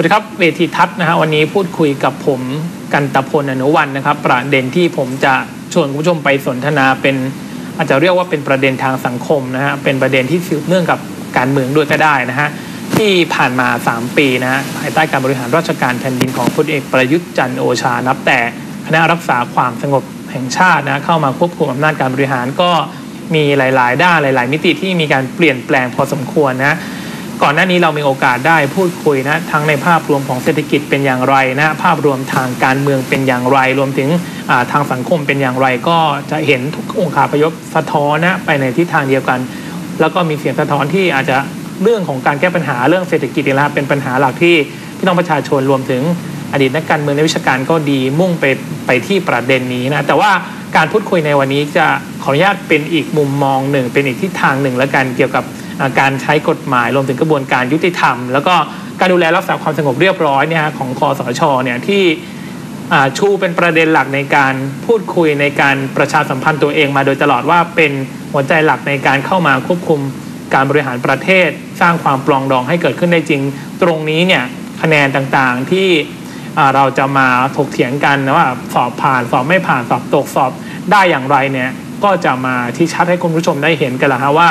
วัสดีครับเวทีทัศน์นะฮะวันนี้พูดคุยกับผมกันตะพลอนุวันนะครับ ประเด็นที่ผมจะชวนคุณผู้ชมไปสนทนาเป็นอาจจะเรียกว่าเป็นประเด็นทางสังคมนะฮะเป็นประเด็นที่สืบเนื่องกับการเมืองด้วยก็ได้นะฮะที่ผ่านมา 3 ปีนะฮะภายใต้การบริหารราชการแผ่นดินของพลเอกประยุทธ์จันโอชานับ แต่คณะรักษาความสงบแห่งชาตินะเข้ามาควบคุมอำนาจการบริหารก็มีหลาย ๆ ด้านหลาย ๆ มิติที่มีการเปลี่ยนแปลงพอสมควรนะ ก่อนหน้านี้เรามีโอกาสได้พูดคุยนะทั้งในภาพรวมของเศรษฐกิจเป็นอย่างไรนะภาพรวมทางการเมืองเป็นอย่างไร รวมถึงทางสังคมเป็นอย่างไร ก็จะเห็นทุกองค์คาพยพสะท้อนนะไปในทิศทางเดียวกัน แล้วก็มีเสียงสะท้อนที่อาจจะเรื่องของการแก้ปัญหาเรื่องเศรษฐกิจนี่แหละครับเป็นปัญหาหลักที่พี่น้องประชาชนรวมถึงอดีตนักการเมืองในวิชาการก็ดีมุ่งไปไปที่ประเด็นนี้นะแต่ว่าการพูดคุยในวันนี้จะขออนุญาตเป็นอีกมุมมองหนึ่ง เป็นอีกทิศทางหนึ่งแล้วกันเกี่ยวกับ การใช้กฎหมายรวมถึงกระบวนการยุติธรรม แล้วก็การดูแลรักษาความสงบเรียบร้อยเนี่ยฮะของคอสชเนี่ยที่ชูเป็นประเด็นหลักในการพูดคุยในการประชาสัมพันธ์ตัวเองมาโดยตลอดว่าเป็นหัวใจหลักในการเข้ามาควบคุมการบริหารประเทศ สร้างความปลองดองให้เกิดขึ้นได้จริง ตรงนี้เนี่ยคะแนนต่างๆที่เราจะมาถกเถียงกันนะว่าสอบผ่านสอบไม่ผ่านสอบตกสอบได้อย่างไรเนี่ยก็จะมาที่ชัดให้คุณผู้ชมได้เห็นกันละฮะว่า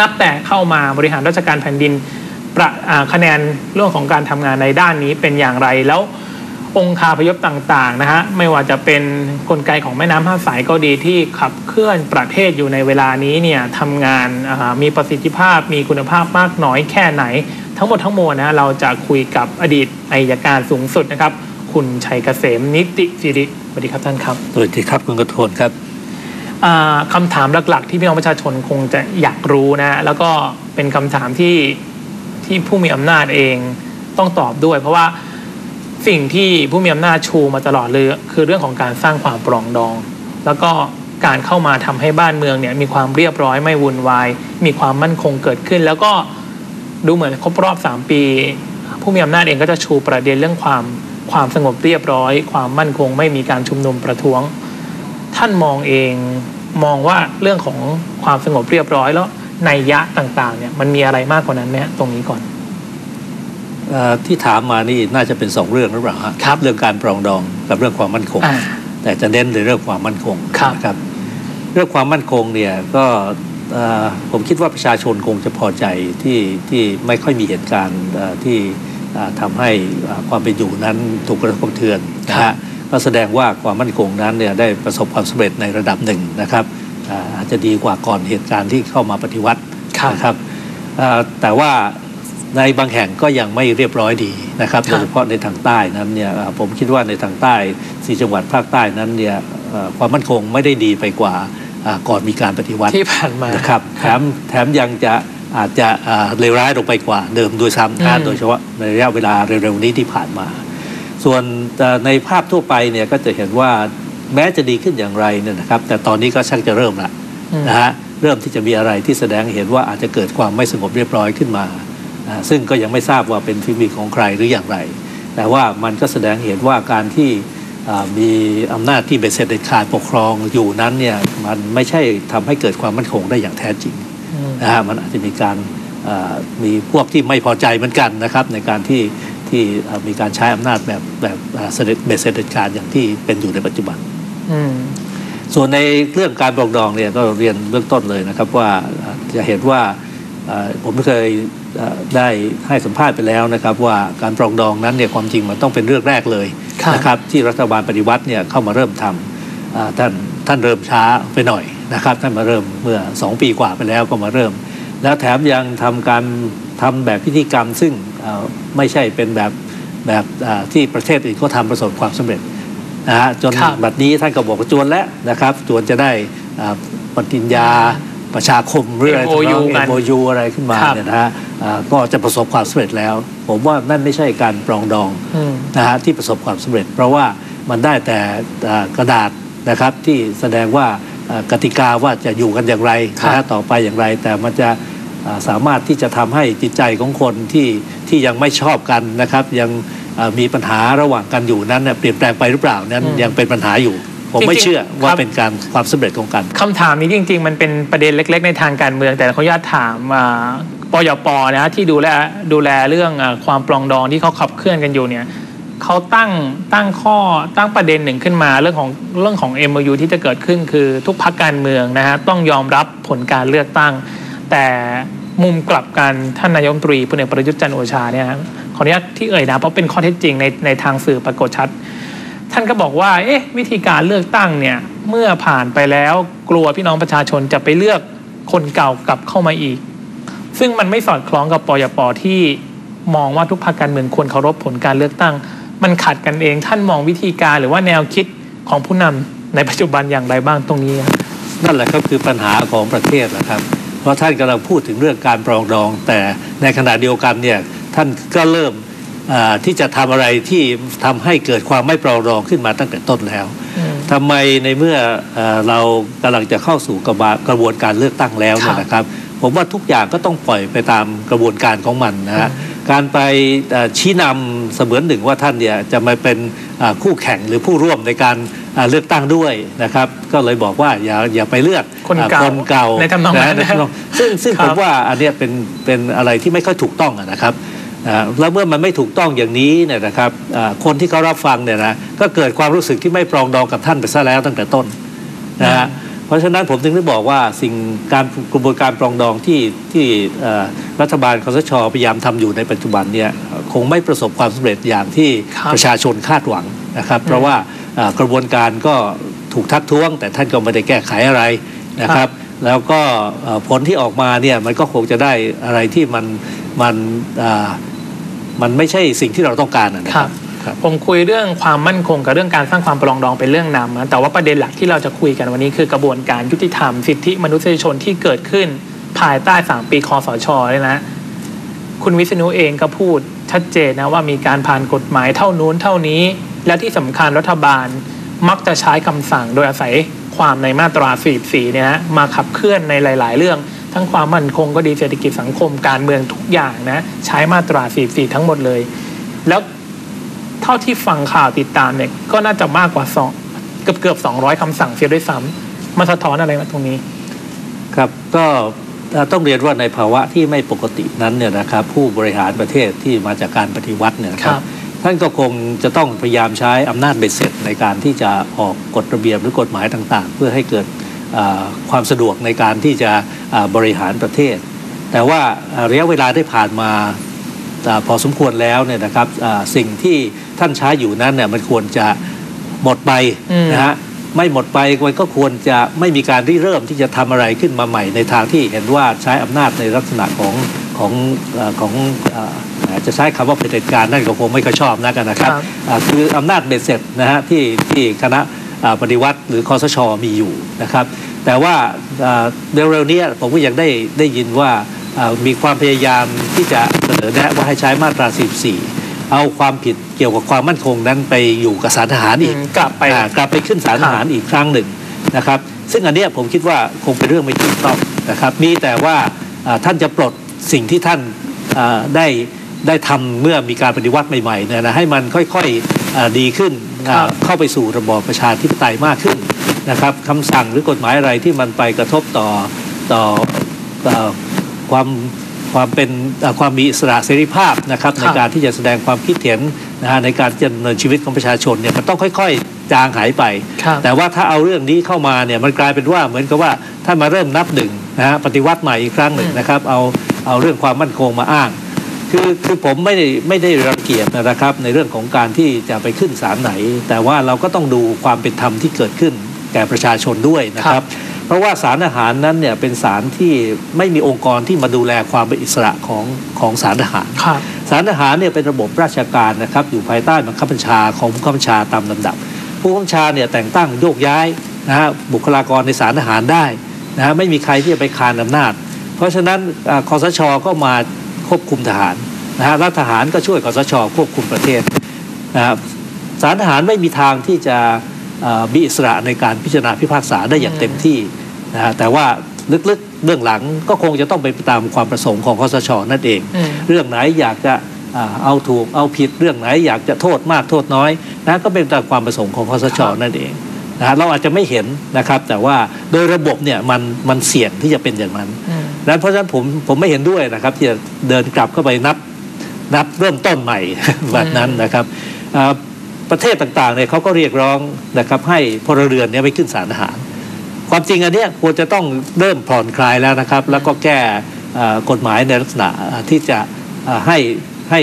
นับแต่เข้ามาบริหารราชการแผ่นดินประคะแนนเรื่องของการทำงานในด้านนี้เป็นอย่างไรแล้วองค์คาพยพต่างๆนะฮะไม่ว่าจะเป็นนกลไกของแม่น้ำห้าสายก็ดีที่ขับเคลื่อนประเทศอยู่ในเวลานี้เนี่ยทำงานมีประสิทธิภาพมีคุณภาพมากน้อยแค่ไหน ทั้งหมดทั้งมวลนะเราจะคุยกับอดีตอายการสูงสุดนะครับ คุณชัยเกษมนิติสิริสวัสดีครับท่านครับสวัสดีครับคุณกระโทนครับ อ่าคำถามหลักๆ ที่พี่น้องประชาชนคงจะอยากรู้นะ แล้วก็เป็นคำถามที่ที่ผู้มีอำนาจเองต้องตอบด้วย เพราะว่าสิ่งที่ผู้มีอำนาจชูมาตลอดเลย คือเรื่องของการสร้างความปรองดอง แล้วก็การเข้ามาทำให้บ้านเมืองเนี่ยมีความเรียบร้อยไม่วุ่นวาย มีความมั่นคงเกิดขึ้น แล้วก็ดูเหมือนครบรอบ 3 ปี ผู้มีอำนาจเองก็จะชูประเด็นเรื่องความความสงบเรียบร้อย ความมั่นคงไม่มีการชุมนุมประท้วง ท่านมองเองมองว่าเรื่องของความสงบเรียบร้อยแล้วในยยะต่างๆเนี่ยมันมีอะไรมากกว่านั้นไหมฮะตรงนี้ก่อนเอ่อที่ถามมานี่น่าจะเป็นสองเรื่องหรือเปล่าฮะครับเรื่องการปรองดองกับเรื่องความมั่นคงอ่าแต่จะเน้นในเรื่องความมั่นคงครับนะครับเรื่องความมั่นคงเนี่ยก็เอ่อผมคิดว่าประชาชนคงจะพอใจที่ที่ไม่ค่อยมีเหตุการณ์เอ่อที่เอ่อทำให้เอ่อความเป็นอยู่นั้นถูกกระทบกระเทือนนะฮะ ก็แสดงว่าความมั่นคงนั้นเนี่ยได้ประสบความสำเร็จในระดับหนึ่งนะครับอ่าอาจจะดีกว่าก่อนเหตุการณ์ที่เข้ามาปฏิวัติครับนะครับเอ่อแต่ว่าในบางแห่งก็ยังไม่เรียบร้อยดีนะครับครับโดยเฉพาะในทางใต้นั้นเนี่ยเอ่อผมคิดว่าในทางใต้สี่จังหวัดภาคใต้นั้นเนี่ยเอ่อความมั่นคงไม่ได้ดีไปกว่าอ่าก่อนมีการปฏิวัติที่ผ่านมานะครับแถมแถมยังจะอาจจะอ่าเลวร้ายลงไปกว่าเดิมด้วยซ้ำนะอืมโดยเฉพาะในระยะเวลาเร็วๆนี้ที่ผ่านมา ส่วนเอ่อในภาพทั่วไปเนี่ยก็จะเห็นว่าแม้จะดีขึ้นอย่างไรเนี่ยนะครับ แต่ตอนนี้ก็ชักจะเริ่มละอืมนะฮะเริ่มที่จะมีอะไรที่แสดงเห็นว่าอาจจะเกิดความไม่สงบเรียบร้อยขึ้นมาอ่าซึ่งก็ยังไม่ทราบว่าเป็นฝีมือของใครหรืออย่างไร แต่ว่ามันก็แสดงเห็นว่าการที่อ่ามีอำนาจที่เบ็ดเสร็จเด็ดขาดปกครองอยู่นั้นเนี่ยมันไม่ใช่ทำให้เกิดความมั่นคงได้อย่างแท้จริงอืมนะฮะมันอาจจะมีการเอ่อมีพวกที่ไม่พอใจเหมือนกันนะครับ ในการที่ ที่เอ่อมีการใช้อำนาจแบบแบบเอ่อเสด็จเบ็ดเสร็จเด็ดขาดอย่างที่เป็นอยู่ในปัจจุบันอืมส่วนในเรื่องการปรองดองเนี่ยก็เรียนเบื้องต้นเลยนะครับว่าเอ่อจะเห็นว่าเอ่อผมเคยเอ่อได้ให้สัมภาษณ์ไปแล้วนะครับ ว่าการปรองดองนั้นเนี่ยความจริงมันต้องเป็นเรื่องแรกเลยครับนะครับที่รัฐบาลปฏิวัติเนี่ยเข้ามาเริ่มทำอ่าท่านท่านเริ่มช้าไปหน่อยนะครับท่านมาเริ่มเมื่อ 2 ปีกว่าไปแล้วก็มาเริ่ม แล้วแถมยังทำการทำแบบพิธีกรรมซึ่งเอ่อ ไม่ใช่เป็นแบบแบบอ่าที่ประเทศอื่นเขาทำประสบความสำเร็จนะฮะจนครับบัดนี้ท่านก็บอกว่าจวนแล้วนะครับ จวนจะได้อ่าปฏิญญาประชาคมหรืออะไร MOU กันโมยูอะไรขึ้นมาครับเนี่ยนะฮะอ่าก็จะประสบความสำเร็จแล้ว ผมว่านั่นไม่ใช่การปรองดองอืมนะฮะที่ประสบความสำเร็จ เพราะว่ามันได้แต่อ่ากระดาษนะครับที่แสดงว่าอ่ากติกาว่าจะอยู่กันอย่างไรครับนะฮะต่อไปอย่างไร แต่มันจะอ่า สามารถที่จะทำให้จิตใจของคนที่ที่ยังไม่ชอบกันนะครับ ยังอ่ามีปัญหาระหว่างกันอยู่นั้นเนี่ยเปลี่ยนแปลงไปหรือเปล่านั้นอืมยังเป็นปัญหาอยู่ผผมไม่จริงๆเชื่อว่าครับเป็นการความสำเร็จของการคำถามนี้จริง ๆ มันเป็นประเด็นเล็ก ๆ ในทางการเมือง แต่ขออนุญาตถามอ่าปยปนะที่ดูแลดูแลเรื่องอาความปลองดองที่เขาขับเคลื่อนกันอยู่เนี่ยเขาตั้งตั้งข้อตั้งประเด็นหนึ่งขึ้นมาเรื่องของเรื่องของ MOU ที่จะเกิดขึ้นคือทุกพักการเมืองนะฮะต้องยอมรับผลการเลือกตั้ง แต่ มุมกลับกันท่านนายมตรีพลเอกประยุทธ์จันโอชาเนี่ยนะขออนุญาตที่เอ่ยนะเพราะเป็นข้อเท็จจริงในในทางสื่อปรากฏชัด ท่านก็บอกว่า เอ๊ะ วิธีการเลือกตั้งเนี่ยเมื่อผ่านไปแล้วกลัวพี่น้องประชาชนจะไปเลือกคนเก่ากลับเข้ามาอีก ซึ่งมันไม่สอดคล้องกับปยปที่มองว่าทุกพรรคการเมืองควรเคารพผลการเลือกตั้ง มันขัดกันเอง ท่านมองวิธีการหรือว่าแนวคิดของผู้นำในปัจจุบันอย่างไรบ้างตรงนี้ นั่นแหละครับคือปัญหาของประเทศนะครับ ราะท่านกำลังพูดถึงเรื่องการปรองดอง แต่ในขณะเดียวกันเนี่ยท่านก็เริ่มอ่าที่จะทำอะไรที่ทำให้เกิดความไม่ปรองดองขึ้นมาตั้งแต่ต้นแล้วอืมทำไมในเมื่อเอ่อเรากำลังจะเข้าสู่กระบะกระบวนการเลือกตั้งแล้วเนี่ยนะครับ ผมว่าทุกอย่างก็ต้องปล่อยไปตามกระบวนการของมันนะฮะการไปเอ่อชี้นำเสมือนหนึ่งว่าท่านเนี่ยจะมาเป็นอ่าคู่แข่งหรือผู้ร่วมในการอ่า เลือกตั้งด้วยนะครับ ก็เลยบอกว่าอย่าอย่าไปเลือกคนเก่าอ่คนเก่าในทำนองนั้นะในทำนองซึ่งซึ่งครัผบมว่าอันเนี้ยเป็นเป็นอะไรที่ไม่ค่อยถูกต้องอะนะครับอ่าแล้วเมื่อมันไม่ถูกต้องอย่างนี้เนี่ยนะครับอ่าคนที่เขารับฟังเนี่ยนะก็เกิดความรู้สึกที่ไม่ปรองดองกับท่านไปซะแล้วตั้งแต่ต้นนะฮะเพราะฉะนั้นผมถึงได้บอกว่าสิ่งการกระบวนการปรองดองที่ที่เอ่อรัฐบาลคอสชพยายามทำอยู่ในปัจจุบันเนี่ยคงไม่ประสบความสำเร็จอย่างที่ครับประชาชนคาดหวังนะครับ เพราะว่าเอ่อ กระบวนการก็ถูกทักท้วง แต่ท่านก็ไม่ได้แก้ไขอะไรนะครับ แล้วก็เอ่อผลที่ออกมาเนี่ยมันก็คงจะได้อะไรที่มันมันอ่ามันไม่ใช่สิ่งที่เราต้องการนะคครัรับบครับผมคุยเรื่องความมั่นคงกับเรื่องการสร้างความปรองดองเป็นเรื่องนำนะแต่ว่าประเด็นหลักที่เราจะคุยกันวันนี้คือกระบวนการยุติธรรมสิทธิมนุษยชนที่เกิดขึ้นภายใต้สามปีคอสชเลยนะ คุณวิษณุเองก็พูดชัดเจนนะว่ามีการผ่านกฎหมายเท่านู้นเท่านี้ และที่สำคัญรัฐบาลมักจะใช้คำสั่งโดยอาศัยความในมาตรา44เนี่ยนะมาขับเคลื่อนในหลาย ๆ เรื่อง ทั้งความมั่นคงก็ดีเศรษฐกิจสังคมการเมืองทุกอย่างนะใช้มาตรา44ทั้งหมดเลย แล้วเท่าที่ฟังข่าวติดตามเนี่ยก็น่าจะมากกว่าสองเกือบเกือบ200คำสั่งเสียด้วยซ้ำมันสะท้อนอะไรมาตรงนี้ ครับก็เอ่อต้องเรียนว่าในภาวะที่ไม่ปกตินั้นเนี่ยนะครับ ผู้บริหารประเทศที่มาจากการปฏิวัติเนี่ยนะคครัรับบ ท่านก็คงจะต้องพยายามใช้อำนาจเบ็ดเสร็จในการที่จะออกกฎระเบียบหรือกฎหมายต่างๆ เพื่อให้เกิดอ่าความสะดวกในการที่จะอ่าบริหารประเทศ แต่ว่าอ่าระยะเวลาได้ผ่านมาอาพอสมควรแล้วเนี่ยนะครับอ่าสิ่งที่ท่านใช้อยู่นั้นเนี่ยมันควรจะหมดไปอืมนะฮะไม่หมดไปมันก็ควรจะไม่มีการริเริ่มที่จะทำอะไรขึ้นมาใหม่ในทางที่เห็นว่าใช้อำนาจในลักษณะของของเอ่อของเอ่อ จะใช้คำว่าเผด็จการนั่นก็คงไม่ค่อยชอบนักนะครับครับอ่าคืออำนาจเบ็ดเสร็จนะฮะที่ที่คณะอ่าปฏิวัติหรือคอสชมีอยู่นะครับ แต่ว่าอ่าเร็วๆเนี้ผมก็ยังได้ได้ยินว่าอ่ามีความพยายามที่จะเสนอแนะว่าให้ใช้มาตรา14เอาความผิดเกี่ยวกับความมั่นคงนั้นไปอยู่กับสารทหารอีกอืมกลับไปอ่ากลับไปขึ้นศาลทหารอีกครั้งหนึ่งนะครับ ซึ่งอันเนี้ยผมคิดว่าคงเป็นเรื่องไม่ถูกต้องนะครับ มีแต่ว่าอ่าท่านจะปลดสิ่งที่ท่านอ่าได้ ได้ทำเมื่อมีการปฏิวัติใหม่ๆเนี่ยนะให้มันค่อยๆอ่าดีขึ้นอ่าครับเข้าไปสู่ระบอบประชาธิปไตยมากขึ้นนะครับคำสั่งหรือกฎหมายอะไรที่มันไปกระทบต่อต่อต่อความความเป็นเอ่อความมีอิสระเสรีภาพนะครับครับในการที่จะแสดงความคิดเห็นนะฮะในการที่จะดำเนินชีวิตของประชาชนเนี่ยมันต้องค่อย ๆ จางหายไปครับแต่ว่าถ้าเอาเรื่องนี้เข้ามาเนี่ยมันกลายเป็นว่าเหมือนกับว่าถ้ามาเริ่มนับหนึ่งนะฮะปฏิวัติใหม่อีกครั้งหนึ่งอืมนะครับเอาเอาเรื่องความมั่นคงมาอ้าง คือคือผมไม่ได้ไม่ได้รังเกียจนะครับ ในเรื่องของการที่จะไปขึ้นศาลไหน แต่ว่าเราก็ต้องดูความเป็นธรรมที่เกิดขึ้นแก่ประชาชนด้วยนะครับ เพราะว่าศาลอาหารนั้นเนี่ยเป็นศาลที่ไม่มีองค์กรที่มาดูแลความเป็นอิสระของของศาลอาหารครับศาลทหารเนี่ยเป็นระบบราชการนะครับอยู่ภายใต้บังคับบัญชาของผู้บังคับบัญชาตามลำดับ ผู้บังคับบัญชาเนี่ยแต่งตั้งโยกย้ายนะฮะบุคลากรในศาลทหารได้นะฮะไม่มีใครที่จะไปคานอำนาจ เพราะฉะนั้นอ่าคอสชก็มา ควบคุมทหารนะฮะรัฐทหารก็ช่วยคอสชควบคุมประเทศนะครับศาลทหารไม่มีทางที่จะอ่ามีอิสระในการพิจารณาพิพากษาได้อย่างเต็มที่นะฮะแต่ว่าลึกๆเบื้องหลังก็คงจะต้องไปตามความประสงค์ของคอสชนั่นเองอืมเรื่องไหนอยากจะอ่าเอาถูกเอาผิดเรื่องไหนอยากจะโทษมากโทษน้อยนะก็เป็นตามความประสงค์ของคอสชนั่นเอง นะฮะเราอาจจะไม่เห็นนะครับ แต่ว่าโดยระบบเนี่ยมันมันเสี่ยงที่จะเป็นอย่างนั้นอืมนั้นเพราะฉะนั้นผมผมไม่เห็นด้วยนะครับที่จะเดินกลับเข้าไปนับนับเริ่มต้นใหม่แบบนั้นนะครับอ่าประเทศต่างๆเนี่ยเขาก็เรียกร้องนะครับให้พลเรือนเนี่ยไปขึ้นศาลทหาร ความจริงอันเนี้ยควรจะต้องเริ่มผ่อนคลายแล้วนะครับ แล้วก็แก้อ่ากฎหมายในลักษณะที่จะอ่าให้ให้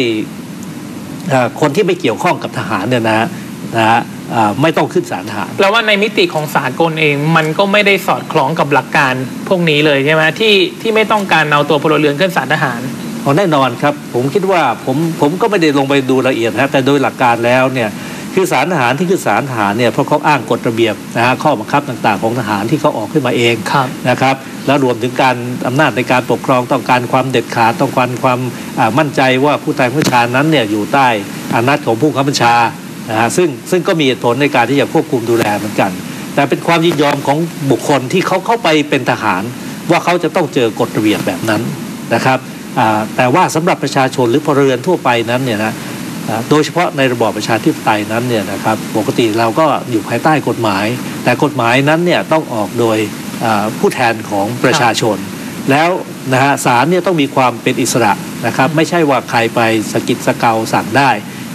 อ่าคนที่ไม่เกี่ยวข้องกับทหารเนี่ยนะฮะ นะฮะอ่าไม่ต้องขึ้นศาลทหารแล้วว่าในมิติของสากลเองมันก็ไม่ได้สอดคล้องกับหลักการพวกนี้เลยใช่ไหมที่ที่ไม่ต้องการเอาตัวพลเรือนขึ้นศาลทหารอ๋อแน่นอนครับ ผมคิดว่าผมผมก็ไม่ได้ลงไปดูละเอียดนะแต่โดยหลักการแล้วเนี่ยคือสารทหารที่คือสารทหารเนี่ยเพราะเขาอ้างกฎระเบียบนะฮะข้อบังคับต่างๆ ของทหารที่เขาออกขึ้นมาเองครับนะครับแล้วรวมถึงการอำนาจในการปกครองต้องการความเด็ดขาดต้องการความอ่ามั่นใจว่าผู้ใต้ผู้บัญชานั้นเนี่ยอยู่ใต้อำนาจของผู้บังคับบัญชา นะฮะซึ่งซึ่งก็มีเหตุผลในการที่จะควบคุมดูแลเหมือนกัน แต่เป็นความยินยอมของบุคคลที่เขาเข้าไปเป็นทหาร ว่าเขาจะต้องเจอกฎระเบียบแบบนั้นนะครับแต่ว่าสำหรับประชาชนหรือพลเรือนทั่วไปนั้นเนี่ยนะโดยเฉพาะในระบอบประชาธิปไตยนั้นเนี่ยนะครับปกติเราก็อยู่ภายใต้กฎหมาย แต่กฎหมายนั้นเนี่ยต้องออกโดยผู้แทนของประชาชน แล้วนะฮะศาลเนี่ยต้องมีความเป็นอิสระนะครับไม่ใช่ว่าใครไปสกิดสเกาสั่งได้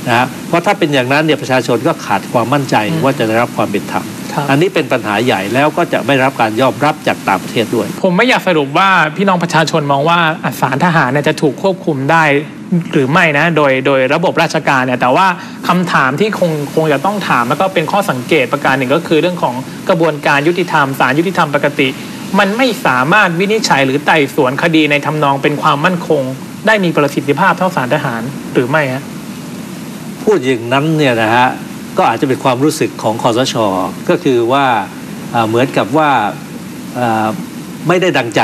นะฮะเพราะถ้าเป็นอย่างนั้นเนี่ยประชาชนก็ขาดความมั่นใจอืมว่าจะได้รับความเป็นธรรมครับอันนี้เป็นปัญหาใหญ่แล้วก็จะไม่รับการยอมรับจากต่างประเทศด้วย ผมไม่อยากสรุปว่าพี่น้องประชาชนมองว่าอะศาลทหารเนี่ยจะถูกควบคุมได้หรือไม่นะโดยโดยระบบราชการเนี่ยแต่ว่าคำถามที่คงคงจะต้องถามแล้วก็เป็นข้อสังเกตประการหนึ่งก็คือเรื่องของกระบวนการยุติธรรมศาลยุติธรรมปกติ มันไม่สามารถวินิจฉัยหรือไต่สวนคดีในทำนองเป็นความมั่นคง ได้มีประสิทธิภาพเท่าศาลทหารหรือไม่ฮะ พูดอย่างนั้นเนี่ยนะฮะก็อาจจะเป็นความรู้สึกของคอสช ก็คือว่าอ่าเหมือนกับว่าอ่าไม่ได้ดังใจ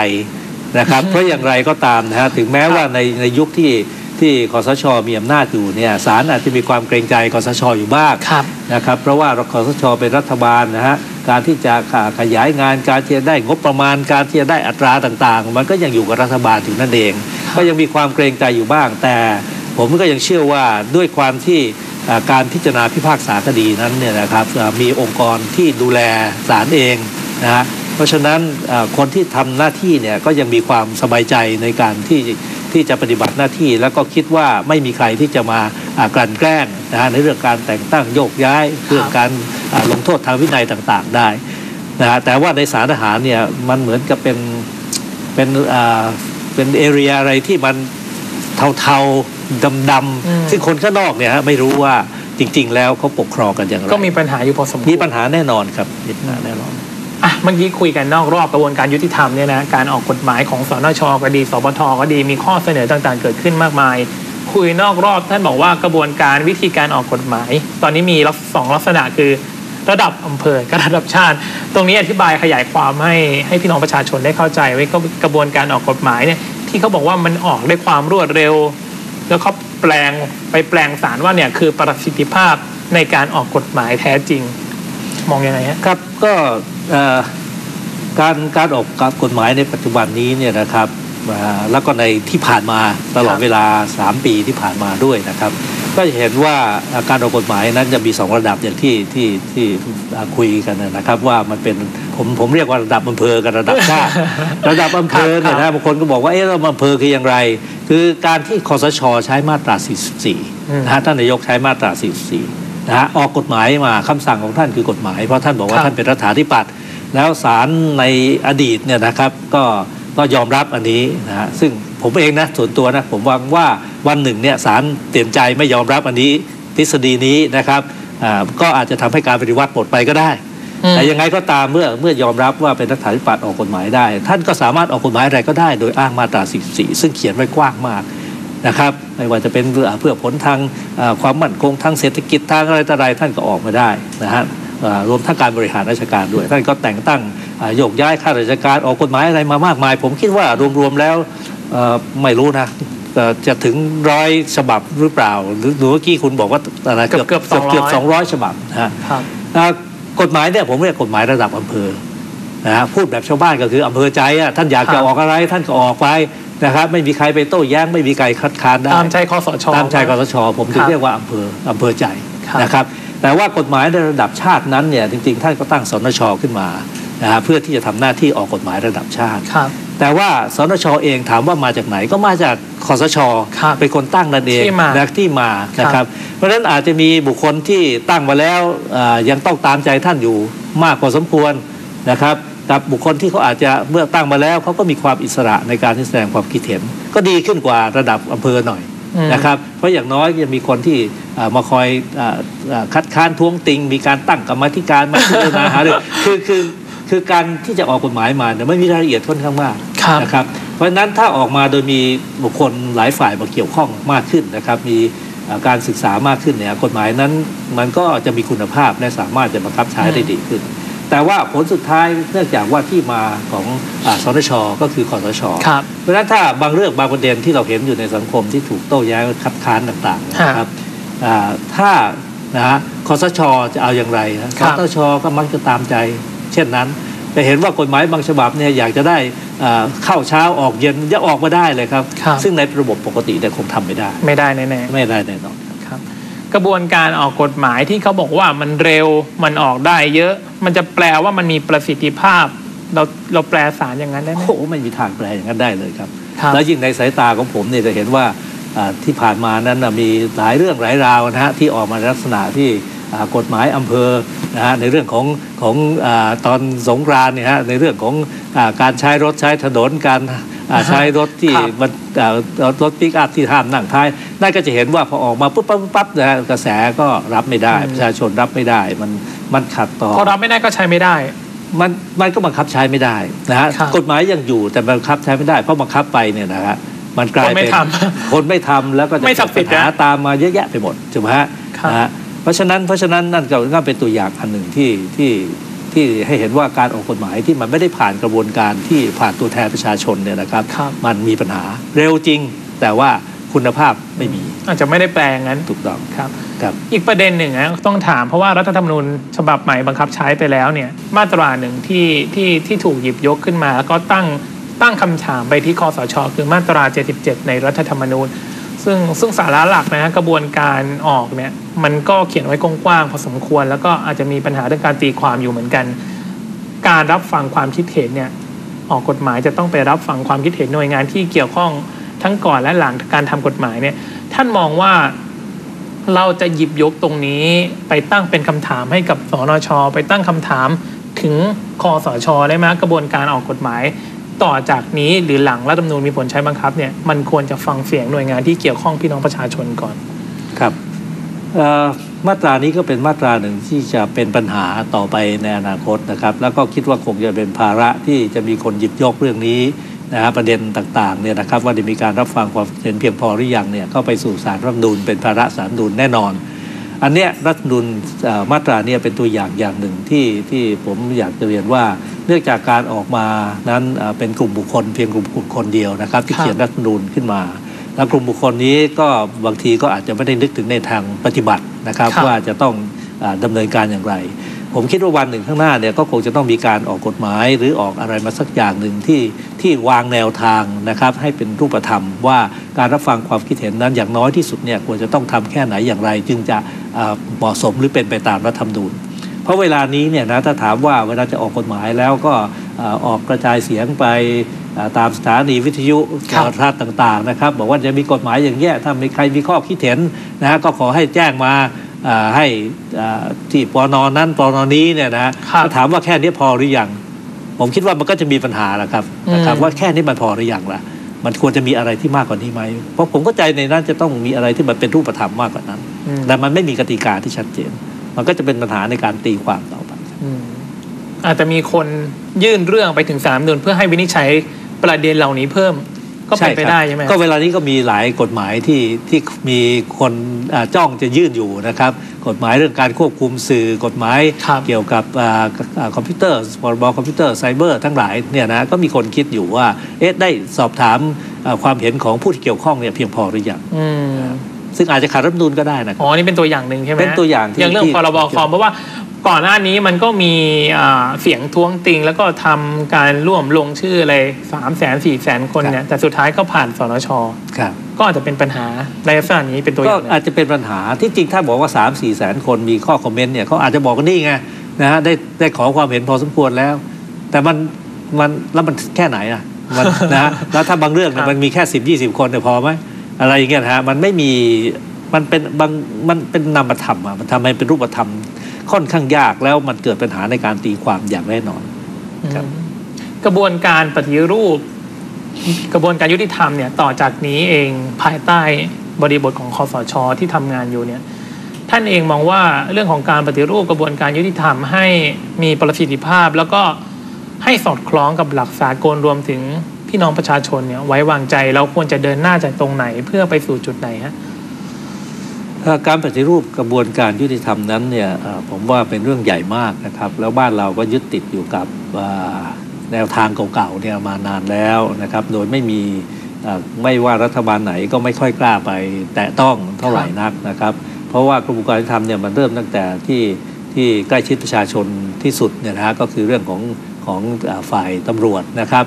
นะครับ เพราะอย่างไรก็ตามนะฮะถึงแม้ว่าในในยุคที่ที่คอสช มีอำนาจอยู่เนี่ยศาลอาจจะมีความเกรงใจคอสช อยู่บ้างครับนะครับ เพราะว่าคอสช เป็นรัฐบาลนะฮะการที่จะขยายงานการที่จะได้งบประมาณการที่จะได้อัตราต่างๆ มันก็ยังอยู่กับรัฐบาลอยู่นั่นเอง ก็ยังมีความเกรงใจอยู่บ้างแต่ ผมก็ยังเชื่อว่าด้วยความที่การพิจารณาพิพากษาคดีนั้นเนี่ยนะครับมีองค์กรที่ดูแลศาลเองนะฮะเพราะฉะนั้นคนที่ทำหน้าที่เนี่ยก็ยังมีความสบายใจในการที่ที่จะปฏิบัติหน้าที่ แล้วก็คิดว่าไม่มีใครที่จะมากลั่นแกล้งนะฮะในเรื่องการแต่งตั้งโยกย้ายเรื่องการลงโทษทางวินัยต่างๆได้นะฮะแต่ว่าในสารทหารเนี่ยมันเหมือนกับเป็นเป็นเป็นเอเรียอะไรที่มัน เทาๆดำอืมๆซึ่งคนข้างนอกเนี่ยฮะไม่รู้ว่าจริง ๆ แล้วเขาปกครองกันอย่างไรก็มีปัญหาอยู่พอสมควรมีปัญหาแน่นอนครับมีปัญหาแน่นอนอะเมื่อกี้คุยกันนอกรอบกระบวนการยุติธรรมเนี่ยนะการออกกฎหมายของสนชก็ดี สปทก็ดีมีข้อเสนอต่างๆ เกิดขึ้นมากมาย คุยนอกรอบท่านบอกว่ากระบวนการวิธีการออกกฎหมาย ตอนนี้มีลักษสองลักษณะคือระดับอำเภอกับระดับชาติ ตรงนี้อธิบายขยายความให้ให้พี่น้องประชาชนได้เข้าใจไว้ก็กระบวนการออกกฎหมายเนี่ย ที่เขาบอกว่ามันออกได้ความรวดเร็ว แล้วเขาแปลงไปแปลงสารว่าเนี่ยคือประสิทธิภาพในการออกกฎหมายแท้จริง มองยังไงฮะครับก็การการออกกฎหมายในปัจจุบันนี้เนี่ยนะครับแล้วก็ในที่ผ่านมาตลอดเวลา 3 ปีที่ผ่านมาด้วยนะครับ ก็จะเห็นว่าอ่าการออกกฎหมายนั้นจะมี 2 ระดับอย่างที่ที่ที่อ่าคุยกันนะครับ ว่ามันเป็นผมผมเรียกว่าระดับอำเภอกับระดับชาติระดับอำเภอเนี่ยครันะบบางคนก็บอกว่าเอ๊ะแล้วอำเภอคืออย่างไร คือการที่คอสชใช้มาตราอืม44นะฮะท่านนายกใช้มาตรา 44นะฮะออกกฎหมายมาคำสั่งของท่านคือกฎหมาย เพราะท่านบอกว่าครับท่านเป็นรัฐาธิปัตย์แล้วศาลในอดีตเนี่ยนะครับก็ก็ยอมรับอันนี้นะฮะซึ่ง ผมเองนะส่วนตัวนะผมหวังว่าวันหนึ่งเนี่ยศาลเปลี่ยนใจไม่ยอมรับอันนี้ทฤษฎีนี้นะครับอ่าก็อาจจะทำให้การปฏิวัติหมดไปก็ได้อืมแต่ยังไงก็ตามเมื่อเมื่อยอมรับว่าเป็นรัฐาธิปัตย์ออกกฎหมายได้ ท่านก็สามารถออกกฎหมายอะไรก็ได้ โดยอ้างมาตรา 44 ซึ่งเขียนไว้กว้างมากนะครับไม่ว่าจะเป็นเพื่อเพื่อผลทางเอ่อความมั่นคงทางเศรษฐกิจทางอะไรต่ออะไรท่านก็ออกมาได้นะฮะเอ่อรวมทั้งการบริหารราชการด้วย ท่านก็แต่งตั้งเอ่อโยกย้ายข้าราชการออกกฎหมายอะไรมามากมาย ผมคิดว่ารวมๆแล้วเอ่อ ไม่รู้นะเอ่อจะถึงร้อยฉบับหรือเปล่า หรือหรือเมื่อกี้คุณบอกว่าอะไรเกือบเกือบเกือบ200สองร้อยฉบับนะฮะครับอ่ากฎหมายเนี่ยผมเรียกกฎหมายระดับอำเภอนะฮะพูดแบบชาวบ้านก็คืออำเภอใจอะท่านอยากครัจะบออกอะไรท่านก็ออกไปนะครับไม่มีใครไปโต้แย้งไม่มีใครคัดค้านได้ตามใจคอสชตามใจกสชผมถึคงรับเรียกว่าอำเภออำเภอใจครับนะครับแต่ว่ากฎหมายในระดับชาตินั้นเนี่ยจริงๆ ท่านก็ตั้งสนชขึ้นมานะฮะเพื่อที่จะทำหน้าที่ออกกฎหมายระดับชาติครับ แต่ว่าสนชเองถามว่ามาจากไหนก็มาจากคอสชครับเป็นคนตั้งนั่นเองที่มาและที่มานะครับ เพราะฉะนั้นอาจจะมีบุคคลที่ตั้งมาแล้วอ่ายังต้องตามใจท่านอยู่มากพอสมควรนะครับกับบุคคลที่เขาอาจจะเมื่อตั้งมาแล้วเขาก็มีความอิสระในการที่แสดงความคิดเห็น ก็ดีขึ้นกว่าระดับอำเภอหน่อยอืมนะครับ เพราะอย่างน้อยจะมีคนที่อ่ามาคอยอ่าอ่าคัดค้านท้วงติง มีการตั้งกรรมาธิการมาพิจารณาหารือคือคือ คือการที่จะออกกฎหมายมาเนี่ยไม่มีรายละเอียดค่อนข้างมากครับนะครับเพราะฉะนั้นถ้าออกมาโดยมีบุคคลหลายฝ่ายมาเกี่ยวข้องมากขึ้นนะครับ มีเอ่อการศึกษามากขึ้นเนี่ยกฎหมายนั้นมันก็จะมีคุณภาพและสามารถจะบังคับใช้ได้ดีขึ้น แต่ว่าผลสุดท้ายเนื่องจากว่าที่มาของอาสนชก็คือคอสชครับเพราะฉะนั้นถ้าบางเรื่องบางประเด็นที่เราเห็นอยู่ในสังคมที่ถูกโต้แย้งคัดค้านต่างๆนะครับอ่าถ้านะฮะคอสชจะเอาอย่างไรนะคครับสชก็มักจะตามใจ เช่นนั้น แต่เห็นว่ากฎหมายบางฉบับเนี่ยอยากจะได้อ่าเข้าเช้าออกเย็นจะออกมาได้เลยครับครับซึ่งในระบบปกติเนี่ยคงทำไม่ได้ ไม่ได้แน่ไม่ได้แน่นอนๆครับ กระบวนการออกกฎหมายที่เขาบอกว่ามันเร็วมันออกได้เยอะมันจะแปลว่ามันมีประสิทธิภาพ เราเราแปลสารอย่างนั้นได้ไหมโอ้โหไม่มีทางแปลอย่างนั้นได้เลยครับครับ แล้วยิ่งในสายตาของผมเนี่ยจะเห็นว่าอ่าที่ผ่านมานั้นน่ะมีหลายเรื่องหลายราวนะฮะที่ออกมาในลักษณะที่อ่า กฎหมายอำเภอนะฮะในเรื่องของของอาตอนสงกรานต์เนี่ยฮะในเรื่องของอาการใช้รถใช้ถนนการอ่าใช้รถที่ครับมันอ่ารถปิกอัพที่ห้ามนั่งท้ายนั่นก็จะเห็นว่าพอออกมาปุ๊บปั๊บปุ๊บปั๊บนะฮะกระแสก็รับไม่ได้อืมประชาชนรับไม่ได้มันมันขัดต่อพอรับไม่ได้ก็ใช้ไม่ได้มันมันก็บังคับใช้ไม่ได้นะฮะครับกฎหมายยังอยู่แต่บังคับใช้ไม่ได้เพราะบังคับไปเนี่ยนะฮะมันกลายคนไม่เป็นทำคนไม่ทำแล้วก็จะไม่ศักดิ์สิทธิ์ปัญหานะตามมาเยอะแยะไปหมดถูกไหมฮะครับนะฮะ เพราะฉะนั้นเพราะฉะนั้นนั่นก็ก็เป็นตัวอย่างอันหนึ่งที่ที่ที่ให้เห็นว่าการออกกฎหมายที่มันไม่ได้ผ่านกระบวนการที่ผ่านตัวแทนประชาชนเนี่ยนะครับครับมันมีปัญหาเร็วจริง แต่ว่าคุณภาพไม่มี อาจจะไม่ได้แปลอย่างนั้นถูกต้องครับครับ อีกประเด็นหนึ่งนะต้องถามเพราะว่ารัฐธรรมนูญฉบับใหม่บังคับใช้ไปแล้วเนี่ยมาตราหนึ่งที่ที่ที่ถูกหยิบยกขึ้นมาแล้วก็ตั้งตั้งคำถามไปที่คอสช คือมาตรา 77 ในรัฐธรรมนูญ ซึ่งซึ่งสาระหลักนะฮะกระบวนการออกเนี่ยมันก็เขียนไว้กว้างๆพอสมควร แล้วก็อาจจะมีปัญหาเรื่องการตีความอยู่เหมือนกัน การรับฟังความคิดเห็นเนี่ยออกกฎหมายจะต้องไปรับฟังความคิดเห็นหน่วยงานที่เกี่ยวข้องทั้งก่อนและหลังการทำกฎหมายเนี่ยท่านมองว่าเราจะหยิบยกตรงนี้ไปตั้งเป็นคำถามให้กับสนช ไปตั้งคำถามถึงคอสชได้ไหมกระบวนการออกกฎหมาย ต่อจากนี้หรือหลังรัฐธรรมนูญมีผลใช้บังคับเนี่ยมันควรจะฟังเสียงหน่วยงานที่เกี่ยวข้องพี่น้องประชาชนก่อนครับมาตรานี้ก็เป็นมาตราหนึ่งที่จะเป็นปัญหาต่อไปในอนาคตนะครับ แล้วก็คิดว่าคงจะเป็นภาระที่จะมีคนหยิบยกเรื่องนี้นะฮะประเด็นต่างๆเนี่ยนะครับว่าได้มีการรับฟังความเห็นเพียงพอหรือยังเนี่ยก็ไปสู่สารรัฐธรรมนูญเป็นภาระสารรัฐธรรมนูญแน่นอน อันเนี้ยรัฐธรรมนูญเอ่อมาตราเนี่ยเป็นตัวอย่างอย่างหนึ่งที่ที่ผมอยากจะเรียนว่า เนื่องจากการออกมานั้นเอ่อเป็นกลุ่มบุคคลเพียงกลุ่มบุคคลเดียวนะครับ ที่ครับเขียนรัฐธรรมนูญขึ้นมา แล้วกลุ่มบุคคลนี้ก็บางทีก็อาจจะไม่ได้นึกถึงในทางปฏิบัตินะครับครับว่าจะต้องอาดำเนินการอย่างไร ผมคิดว่าวันหนึ่งข้างหน้าเนี่ยก็คงจะต้องมีการออกกฎหมายหรือออกอะไรมาสักอย่างหนึ่งที่ที่วางแนวทางนะครับให้เป็นรูปธรรมว่าการรับฟังความคิดเห็นนั้นอย่างน้อยที่สุดเนี่ยควรจะต้องทำแค่ไหนอย่างไร จึงจะเหมาะสมหรือเป็นไปตามรัฐธรรมนูญเพราะเวลานี้เนี่ยนะถ้าถามว่าเวลาจะออกกฎหมายแล้วก็ออกกระจายเสียงไปตามสถานีวิทยุโทรทัศน์ต่างๆนะครับ บอกว่าจะมีกฎหมายอย่างเงี้ถ้ามีใครมีข้อคิดเห็นนะฮะก็ขอให้แจ้งมา ให้อ่าที่ปนนั้นปนนี้เนี่ยนะฮะครับถ้าถามว่าแค่นี้พอหรือยังผมคิดว่ามันก็จะมีปัญหาแหละครับอืมนะครับว่าแค่นี้มันพอหรือยังล่ะ มันควรจะมีอะไรที่มากกว่านี้ไหมเพราะผมก็ใจในนั้นจะต้องมีอะไรที่มันเป็นรูปธรรมมากกว่านั้นอืมแต่มันไม่มีกติกาที่ชัดเจน มันก็จะเป็นปัญหาในการตีความต่อไปอืมอาจจะมีคนยื่นเรื่องไปถึงสามนุนเพื่อให้วินิจฉัยประเด็นเหล่านี้เพิ่ม ก็เป็นไปครับได้ใช่ไหมก็เวลานี้ก็มีหลายกฎหมายที่ที่มีคนอ่าจ้องจะยื่นอยู่นะครับ กฎหมายเรื่องการควบคุมสื่อกฎหมายครับเกี่ยวกับอ่าอ่าคอมพิวเตอร์พรบคอมพิวเตอร์ไซเบอร์ทั้งหลายเนี่ยนะก็มีคนคิดอยู่ว่าเอ๊ะได้สอบถามอ่าความเห็นของผู้ที่เกี่ยวข้องเนี่ยเพียงพอหรือยังอืมซึ่งอาจจะขาดรัฐธรรมนูญก็ได้นะครับอ๋อนี่เป็นตัวอย่างหนึ่งใช่ไหมเป็นตัวอย่างที่อย่างเรื่องที่พรบคอมเพราะว่า ก่อนหน้านี้มันก็มีอ่าเสียงท้วงติง แล้วก็ทำการร่วมลงชื่ออะไรสามแสนสี่แสนคนเนี่ยแต่สุดท้ายก็ผ่านสนชครับก็อาจจะเป็นปัญหาในลักษณะนี้เป็นตัวอก็ย่างหนึ่งอาจจะเป็นปัญหาที่จริงถ้าบอกว่า3 4แสนคนมีข้อคอมเมนต์เนี่ยเขาอาจจะบอกกันนี่ไงนะฮะได้ได้ขอความเห็นพอสมควรแล้ว แต่มันมันแล้วมันแค่ไหนอะมันนะฮะแล้วถ้าบางเรื่องเนี่ยมันมีแค่10 20คนเนี่ยพอไหมอะไรอย่างเงี้ยนะฮะมันไม่มีมันเป็นบางมันเป็นนามธรรมอะมันทำให้เป็นรูปธรรม ค่อนข้างยากแล้วมันเกิดปัญหาในการตีความอย่างแน่นอนครับ กระบวนการปฏิรูป กระบวนการยุติธรรมเนี่ยต่อจากนี้เองภายใต้บริบทของคอสชที่ทำงานอยู่เนี่ยท่านเองมองว่าเรื่องของการปฏิรูปกระบวนการยุติธรรมให้มีประสิทธิภาพ แล้วก็ให้สอดคล้องกับหลักสากลรวมถึงพี่น้องประชาชนเนี่ยไว้วางใจเราควรจะเดินหน้าจากตรงไหนเพื่อไปสู่จุดไหนฮะ การปฏิรูปกระบวนการยุติธรรมนั้นเนี่ยผมว่าเป็นเรื่องใหญ่มากนะครับ แล้วบ้านเราก็ยึดติดอยู่กับแนวทางเก่าๆเนี่ยมานานแล้วนะครับ โดยไม่มีไม่ว่ารัฐบาลไหนก็ไม่ค่อยกล้าไปแตะต้องเท่าไหร่นักนะครับ เพราะว่ากระบวนการยุติธรรมเนี่ยมันเริ่มตั้งแต่ที่ที่ใกล้ชิดประชาชนที่สุดเนี่ยนะก็คือเรื่องของของฝ่ายตำรวจนะครับ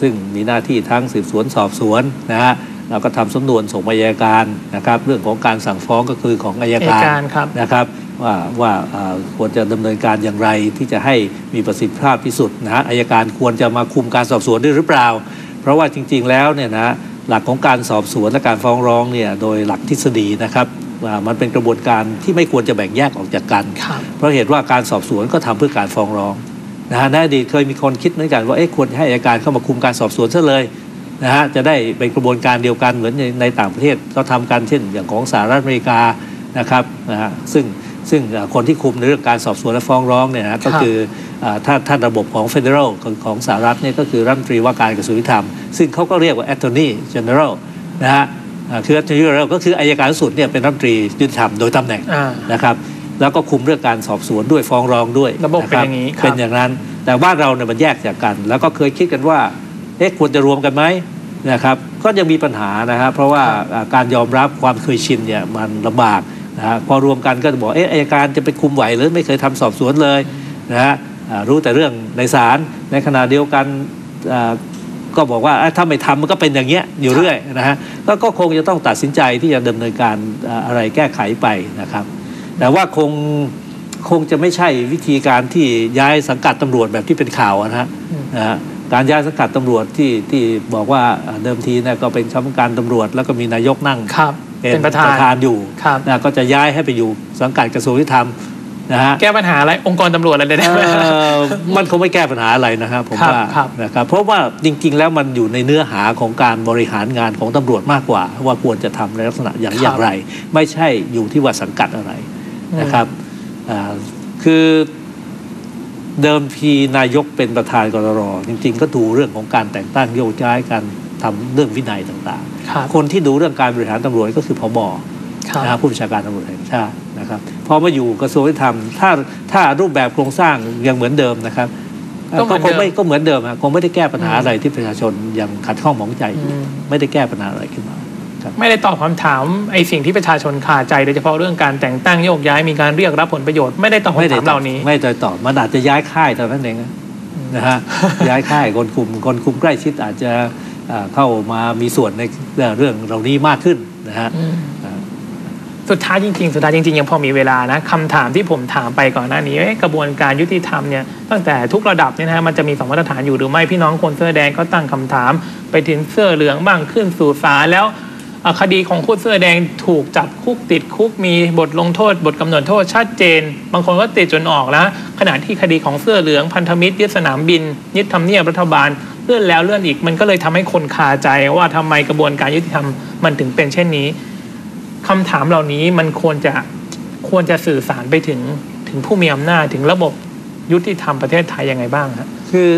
ซึ่งมีหน้าที่ทั้งสืบสวนสอบสวนนะฮะ แล้วก็ทำสำนวนส่งไปอัยการนะครับ เรื่องของการสั่งฟ้องก็คือของอัยอัยการการครับนะครับ ว่าว่าเอ่อควรจะดำเนินการอย่างไรที่จะให้มีประสิทธิภาพที่สุดนะฮะอายการควรจะมาคุมการสอบสวนด้วยหรือเปล่า เพราะว่าจริง ๆ แล้วเนี่ยนะหลักของการสอบสวนและการฟ้องร้องเนี่ยโดยหลักทฤษฎีนะครับว่ามันเป็นกระบวนการที่ไม่ควรจะแบ่งแยกออกจากกันครับเพราะเหตุว่าการสอบสวนก็ทำเพื่อการฟ้องร้องนะฮะในอดีตเคยมีคนคิดเหมือนกันว่าเอ๊ะควรให้อัยการเข้ามาคุมการสอบสวนซะเลย นะฮะจะได้เป็นกระบวนการเดียวกันเหมือนในในต่างประเทศเขาทำกันเช่นอย่างของสหรัฐอเมริกานะครับนะฮะซึ่งซึ่งเอ่อคนที่คุมในเรื่องการสอบสวนและฟ้องร้องเนี่ยนะก็คืออ่าถ้าถ้าระบบของ Federal ของของสหรัฐเนี่ยก็คือรัฐมนตรีว่าการกระทรวงยุติธรรม ซึ่งเขาก็เรียกว่า Attorney General นะฮะอ่าคือ Attorney General ก็คืออายการสูงสุดเนี่ยเป็นรัฐมนตรียุติธรรมโดยตำแหน่งอ่านะครับแล้วก็คุมเรื่องการสอบสวนด้วยฟ้องร้องด้วยระบบเป็นคอย่างนี้ครับเป็นอย่างนั้น แต่บ้านเราเนี่ยมันแยกจากกัน แล้วก็เคยคิดกันว่า เอ๊ะควรจะรวมกันไหมนะครับก็ยังมีปัญหานะครับเพราะว่าอ่าการยอมรับความเคยชินเนี่ยมันลำบากนะฮะพอรวมกันก็จะบอกเอ๊ะอัยการจะไปคุมไหวหรือไม่เคยทำสอบสวนเลยนะฮะอ่ารู้แต่เรื่องในศาลในขณะเดียวกันอ่าก็บอกว่าอะถ้าไม่ทำมันก็เป็นอย่างเงี้ยอยู่เรื่อยนะฮะก็ก็คงจะต้องตัดสินใจที่จะดำเนินการอ่าอะไรแก้ไขไปนะครับ แต่ว่าคงคงจะไม่ใช่วิธีการที่ย้ายสังกัดตำรวจแบบที่เป็นข่าวอะนะฮะอืมนะฮะ การย้ายสังกัดตำรวจที่ที่บอกว่าเอ่อเดิมทีเนี่ยก็เป็นข้าราชการตำรวจ แล้วก็มีนายกนั่งครับเป็นประธานอยู่ครับนะก็จะย้ายให้ไปอยู่สังกัดกระทรวงยุติธรรมนะฮะแก้ปัญหาอะไรองค์กรตำรวจอะไรได้ไหมเอ่อมันคงไม่แก้ปัญหาอะไรนะครับผมครับว่าครับนะครับเพราะว่าจริง ๆ แล้วมันอยู่ในเนื้อหาของการบริหารงานของตำรวจมากกว่า ว่าควรจะทำในลักษณะอย่างอย่างไร ไม่ใช่อยู่ที่ว่าสังกัดอะไรนะครับอ่าคือ เดิมทีนายกเป็นประธานกรรจริง ๆ ก็ดูเรื่องของการแต่งตั้งโยกย้ายการทำเรื่องวินัยต่างครับๆคนที่ดูเรื่องการบริหารตำรวจก็คือพบครับนะครับผู้บัญชาการตำรวจแห่งชาตินะครับพอมาอยู่กระทรวงยุติธรรมถ้าถ้ารูปแบบโครงสร้างยังเหมือนเดิมนะครับก็เหมือนคงไม่เดิมก็เหมือนเดิมอะคงไม่ได้แก้ปัญหาอืมอะไรที่ประชาชนยังขัดข้องหมองใจอยู่อืมไม่ได้แก้ปัญหาอะไรขึ้นมา ไม่ได้ตอบคำถามไอ้สิ่งที่ประชาชนคาใจโดยเฉพาะเรื่องการแต่งตั้งโยกย้ายมีการเรียกรับผลประโยชน์ไม่ได้ตอบไม่คำได้ถามตเหอบล่านี้ ไม่ได้ตอบมันอาจจะย้ายค่ายเท่านั้นเองนะฮะย้ายค่ายคนคุมคนคุมใกล้ชิดอาจจะอ่าเข้ามามีส่วนในเรื่องเหล่านี้มากขึ้นนะฮะอืมอ่าสุดท้ายจริงๆ สุดท้ายจริงๆ ยังพอมีเวลานะคำถามที่ผมถามไปก่อนหน้านี้เอ๊ะกระบวนการยุติธรรมเนี่ยตั้งแต่ทุกระดับเนี่ยนะฮะมันจะมีสองมาตรฐานอยู่หรือไม่พี่น้องคนเสื้อแดงก็ตั้งคำถาม ไปถึงเสื้อเหลืองบ้างขึ้นสู่ศาลแล้วอะ คดีของคนเสื้อแดงถูกจับคุกติดคุกมีบทลงโทษ บทกำหนดโทษชัดเจน บางคนก็ติดจนออกแล้ว ขณะที่คดีของเสื้อเหลืองพันธมิตรยึดสนามบินยึดทำเนียบรัฐบาลเลื่อนแล้วเลื่อนอีกมันก็เลยทำให้คนคาใจว่าทำไมกระบวนการยุติธรรมมันถึงเป็นเช่นนี้คำถามเหล่านี้มันควรจะควรจะสื่อสารไปถึงถึงผู้มีอำนาจถึงระบบยุติธรรมประเทศไทยยังไงบ้างครับคือ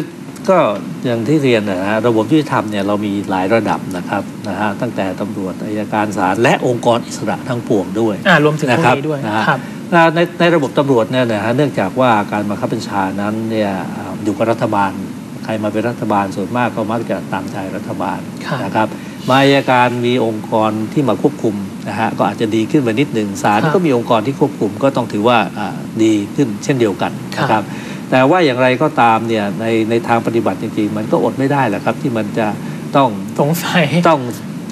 ก็อย่างที่เรียนนะฮะระบบยุติธรรมเนี่ยเรามีหลายระดับนะครับนะฮะตั้งแต่ตำรวจอายการศาลและองค์กรอิสระทั้งปวงด้วยอ่ารวมถึงพวกนะครับนี้ด้วยนะฮะครับแล้วในในระบบตำรวจเนี่ยนะฮะเนื่องจากว่าการบังคับบัญชานั้นเนี่ยอ่าอยู่กับรัฐบาล ใครมาเป็นรัฐบาลส่วนมากก็มักจะตามใจรัฐบาลครับนะครับมาอายการมีองค์กรที่มาควบคุมนะฮะก็อาจจะดีขึ้นมานิดหนึ่งศาลครับก็มีองค์กรที่ควบคุมก็ต้องถือว่าอ่าดีขึ้นเช่นเดียวกันครับนะครับ แต่ว่าอย่างไรก็ตามเนี่ยในในทางปฏิบัติจริงๆ มันก็อดไม่ได้แหละครับ ที่มันจะต้องสงสัยต้อง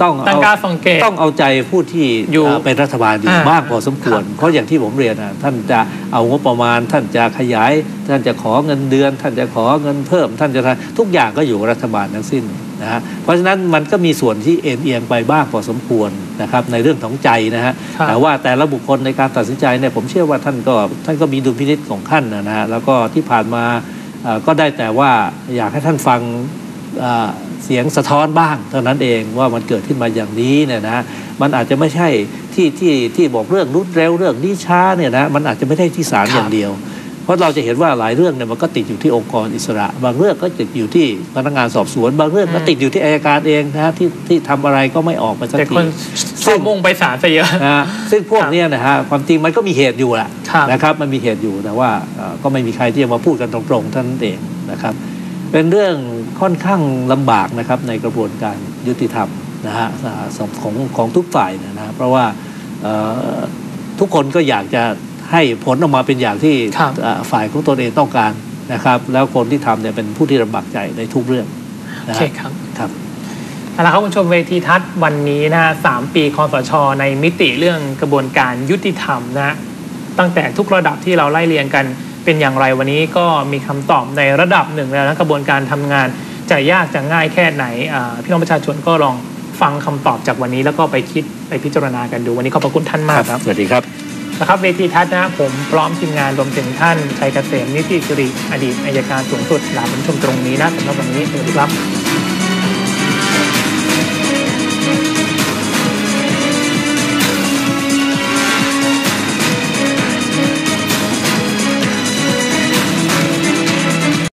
ต้องตั้งเอากาสังเกตต้องเอาใจผู้ที่อยู่เอ่อเป็นรัฐบาลอยู่อ่าบ้างพอสมควรครับเพราะอย่างที่ผมเรียนนะท่านจะเอางบประมาณ ท่านจะขยาย ท่านจะขอเงินเดือน ท่านจะขอเงินเพิ่ม ท่านจะทำทุกอย่างก็อยู่กับรัฐบาลทั้งสิ้น นะฮะเพราะฉะนั้นมันก็มีส่วนที่เอ็นเอียงไปบ้างพอสมควรนะครับในเรื่องของใจนะฮะครับแต่ว่าแต่ละบุคคลในการตัดสินใจเนี่ยผมเชื่อว่าท่านก็ท่านก็มีดุลพินิจของท่านนะฮะแล้วก็ที่ผ่านมาเอ่อก็ได้แต่ว่าอยากให้ท่านฟังเอ่อเสียงสะท้อนบ้างเท่านั้นเองว่ามันเกิดขึ้นมาอย่างนี้เนี่ยนะมันอาจจะไม่ใช่ที่ที่ที่บอกเรื่องรุดเร็วเรื่องนี้ช้าเนี่ยนะมันอาจจะไม่ได้ที่ศาลครับอย่างเดียว เพราะเราจะเห็นว่าหลายเรื่องเนี่ยมันก็ติดอยู่ที่องค์กรอิสระ บางเรื่องก็ติดอยู่ที่พนักงานสอบสวน บางเรื่องก็ติดอยู่ที่อายการเองนะที่ที่ทำอะไรก็ไม่ออกมาสักแต่ทีคนชอบมุ่งไปศาลซะเยอะนะฮะซึ่งพวกเนี้ยนะฮะความจริงมันก็มีเหตุอยู่แหละครับนะครับมันมีเหตุอยู่แต่ว่าเอ่อก็ไม่มีใครที่จะมาพูดกันตรงๆเท่านั้นเองนะครับ เป็นเรื่องค่อนข้างลำบากนะครับในกระบวนการยุติธรรมนะฮะอ่าของของทุกฝ่ายนะฮะเพราะว่าเอ่อทุกคนก็อยากจะ ให้ผลออกมาเป็นอย่างที่ครับอ่าฝ่ายของตนเองต้องการนะครับ แล้วคนที่ทำเนี่ยเป็นผู้ที่ลำบากใจในทุกเรื่องโอนะเคฮะครับครับเอาละครับคุณผู้ชมเวทีทัศน์วันนี้นะฮะสามปีคอสช ในมิติเรื่องกระบวนการยุติธรรมนะฮะตั้งแต่ทุกระดับที่เราไล่เรียงกันเป็นอย่างไรวันนี้ก็มีคำตอบในระดับหนึ่งแล้วนะกระบวนการทำงานจะยากจะง่ายแค่ไหนอ่าพี่น้องประชาชนก็ลองฟังคำตอบจากวันนี้แล้วก็ไปคิดไปพิจารณากันดูวันนี้ขอบพระคุณท่านมากครับสวัสดีครับ นะครับเวทีทัศน์นะผมพร้อมทีมงานรวมถึงท่านชัยเกษมนิติสิริอดีตอายการสูงสุดลาคุณผู้ชมตรงนี้นะสำหรับวันนี้สวัสดีครับ